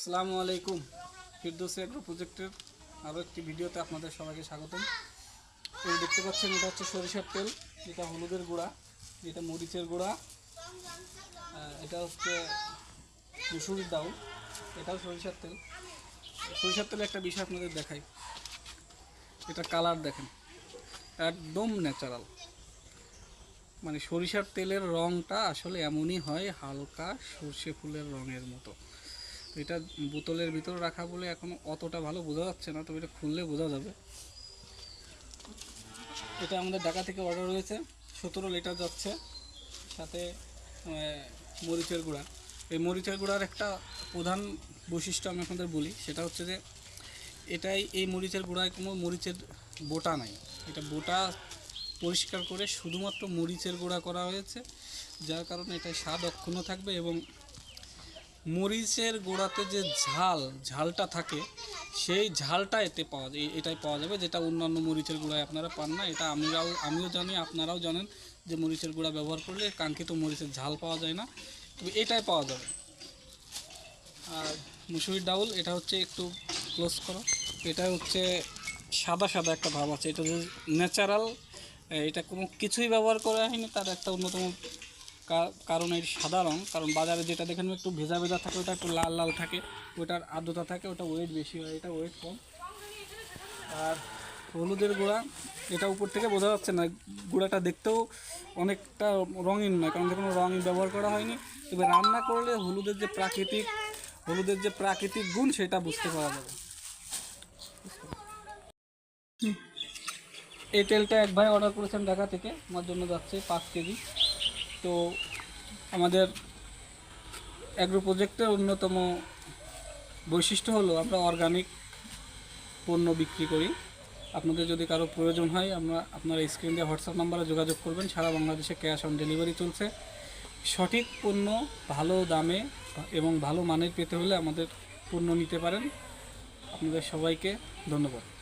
আসসালামু আলাইকুম। ফিরদৌসি এগ্রো প্রজেক্টের আরও একটি ভিডিওতে আপনাদের সবাইকে স্বাগতম। এই দেখতে পাচ্ছেন, এটা হচ্ছে সরিষার তেল, যেটা হলুদের গুঁড়া, যেটা মরিচের গুঁড়া এটা হচ্ছে মুসুরির ডাউল এটাও সরিষার তেল। সরিষার তেলে একটা বিষয় আপনাদের দেখাই। এটা কালার দেখেন, একদম ন্যাচারাল। মানে সরিষার তেলের রঙটা আসলে এমনই হয়, হালকা সর্ষে ফুলের রঙের মতো। এটা বোতলের ভিতর রাখা বলে এখন অতটা ভালো বোঝা যাচ্ছে না, তবে এটা খুললে বোঝা যাবে। এটা আমাদের ঢাকা থেকে অর্ডার হয়েছে, সতেরো লিটার যাচ্ছে, সাথে মরিচের গুঁড়া। এই মরিচের গুঁড়ার একটা প্রধান বৈশিষ্ট্য আমি আপনাদের বলি, সেটা হচ্ছে যে এটাই, এই মরিচের গুঁড়ায় কোনো মরিচের বোটা নাই। এটা বোটা পরিষ্কার করে শুধুমাত্র মরিচের গুঁড়া করা হয়েছে, যার কারণে এটা স্বাদ অক্ষুণ্ণ থাকবে এবং মরিচের গোড়াতে যে ঝাল, ঝালটা থাকে, সেই ঝালটা এতে পাওয়া যায় এটাই পাওয়া যাবে, যেটা অন্যান্য মরিচের গুঁড়ায় আপনারা পান না। এটা আমরাও, আমিও জানি, আপনারাও জানেন যে মরিচের গুঁড়া ব্যবহার করলে কাঙ্ক্ষিত মরিচের ঝাল পাওয়া যায় না। তবে এটাই পাওয়া যাবে। আর মুসুরির ডাউল, এটা হচ্ছে একটু ক্লোজ করো। এটা হচ্ছে সাদা সাদা একটা ভাব আছে, এটা হচ্ছে ন্যাচারাল এটা কোনো কিছুই ব্যবহার করা হয়নি, তার একটা অন্যতম কারণ এর সাদা রং, কারণ বাজারে যেটা দেখেন একটু ভেজা ভেজা থাকে, ওটা একটু লাল লাল থাকে, ওটার আর্দ্রতা থাকে, ওটা ওয়েট বেশি হয়, এটা ওয়েট কম। আর হলুদের গুঁড়া, এটা উপর থেকে বোঝা যাচ্ছে না, গুঁড়াটা দেখতেও অনেকটা রঙিন নয়, কারণ কোনো রঙ ব্যবহার করা হয়নি। তবে রান্না করলে হলুদের যে প্রাকৃতিক, হলুদের যে প্রাকৃতিক গুণ, সেটা বুঝতে পারা যাবে। এই তেলটা এক ভাই অর্ডার করেছেন ঢাকা থেকে, আমার জন্য যাচ্ছে পাঁচ কেজি। তো আমাদের অ্যাগ্রো প্রজেক্টের অন্যতম বৈশিষ্ট্য হলো আমরা অর্গানিক পণ্য বিক্রি করি। আপনাদের যদি কারও প্রয়োজন হয়, আমরা আপনারা স্ক্রিন দিয়ে হোয়াটসঅ্যাপ নাম্বারে যোগাযোগ করবেন। সারা বাংলাদেশে ক্যাশ অন ডেলিভারি চলছে। সঠিক পণ্য ভালো দামে এবং ভালো মানের পেতে হলে আমাদের পণ্য নিতে পারেন। আপনাদের সবাইকে ধন্যবাদ।